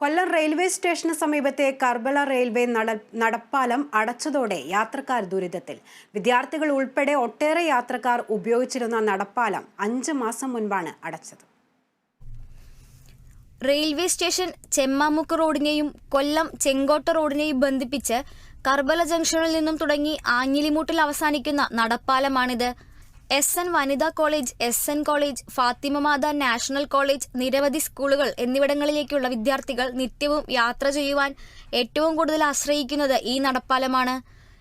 കൊല്ലം railway സ്റ്റേഷന് സമീപത്തെ Karbala railway നട- നടപ്പാലം അടച്ചതോടെ യാത്രക്കാർ ദുരിതത്തിൽ. വിദ്യാർത്ഥികൾ ഉൾപ്പെടെ ഒട്ടേറെ യാത്രക്കാർ ഉപയോഗിച്ചിരുന്ന നടപ്പാലം അഞ്ച് മാസം മുൻപാണ് അടച്ചത്. റെയിൽവേ സ്റ്റേഷൻ ചെമ്മാമുക്ക് റോഡിനെയും കൊല്ലം ചെങ്കോട്ട റോഡിനെയും ബന്ധിപ്പിച്ച് കർബല ജംഗ്ഷനിൽ നിന്നും തുടങ്ങി ആഞ്ഞിലിമൂട്ടിൽ അവസാനിക്കുന്ന നടപ്പാലമാണിത്. എസ് എൻ വനിതാ college S N college Fathima Matha national college നിരവധി സ്കൂളുകൾ എന്നിവിടങ്ങളിലേക്കുള്ള വിദ്യാർത്ഥികൾ നിത്യവും യാത്ര ചെയ്യുവാൻ ഏറ്റവും കൂടുതൽ ആശ്രയിക്കുന്നത് ഈ നടപ്പാലമാണ്.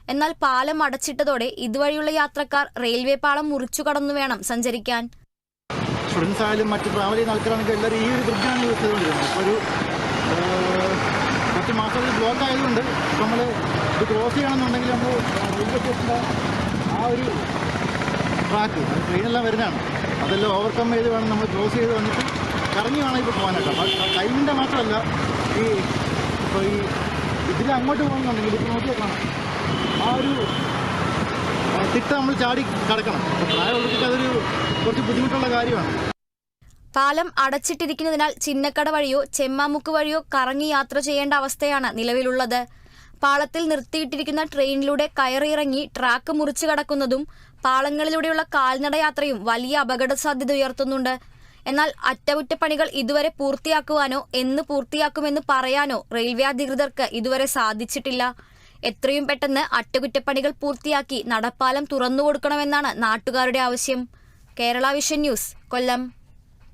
എന്നാൽ പാലം അടച്ചിട്ടതോടെ ഇതുവഴിയുള്ള യാത്രക്കാർ റെയിൽവേ പാളം മുറിച്ചു കടന്നു വേണം സഞ്ചരിക്കാൻ. സ്റ്റുഡൻസ് ആയാലും മറ്റ് ട്രാവൽ ചെയ്യുന്ന ആൾക്കാരാണെങ്കിൽ എല്ലാവരും ഈ ഒരു ബ്രിഡ്ജാണ് യൂസ് ഒരു ഏഹ്, മാസം ബ്ലോക്ക് ആയതുകൊണ്ട് നമ്മൾ ഇത് ക്രോസ് ചെയ്യണമെന്നുണ്ടെങ്കിൽ നമ്മൾ റെയിൽവേ സ്റ്റേഷന്റെ ആ ഒരു ട്രാക്ക് ട്രെയിനെല്ലാം വരുന്നതാണ്. അതെല്ലാം ഓവർകം ചെയ്ത് വേണം നമ്മൾ ക്രോസ് ചെയ്ത് വന്നിട്ട് കറങ്ങി വേണം ഇപ്പോൾ പോകാനായിട്ട്. അപ്പോൾ ടൈമിന്റെ മാത്രമല്ല ഈ ഇപ്പോൾ ഈ ഇതിൽ അങ്ങോട്ട് പോകുന്നുണ്ടെങ്കിൽ ഇപ്പോൾ നോക്കിയാൽ കാണാം. ആ ഒരു തിട്ട നമ്മൾ ചാടി കിടക്കണം. പ്രായമുള്ളവർക്ക് അതൊരു കുറച്ച് ബുദ്ധിമുട്ടുള്ള കാര്യമാണ്. പാലം അടച്ചിട്ടിരിക്കുന്നതിനാൽ ചിന്നക്കട വഴിയോ ചെമ്മാമുക്ക് വഴിയോ കറങ്ങി യാത്ര ചെയ്യേണ്ട അവസ്ഥയാണ് നിലവിലുള്ളത്. പാളത്തിൽ നിർത്തിയിട്ടിരിക്കുന്ന ട്രെയിനിലൂടെ കയറിയിറങ്ങി ട്രാക്ക് മുറിച്ചു കടക്കുന്നതും പാളങ്ങളിലൂടെയുള്ള കാൽനട യാത്രയും വലിയ അപകട സാധ്യത ഉയർത്തുന്നുണ്ട്. എന്നാൽ അറ്റകുറ്റപ്പണികൾ ഇതുവരെ പൂർത്തിയാക്കുവാനോ എന്ന് പൂർത്തിയാക്കുമെന്ന് പറയാനോ റെയിൽവേ അധികൃതർക്ക് ഇതുവരെ സാധിച്ചിട്ടില്ല. എത്രയും പെട്ടെന്ന് അറ്റകുറ്റപ്പണികൾ പൂർത്തിയാക്കി നടപ്പാലം തുറന്നു കൊടുക്കണമെന്നാണ് നാട്ടുകാരുടെ ആവശ്യം. Kerala vision news Kollam.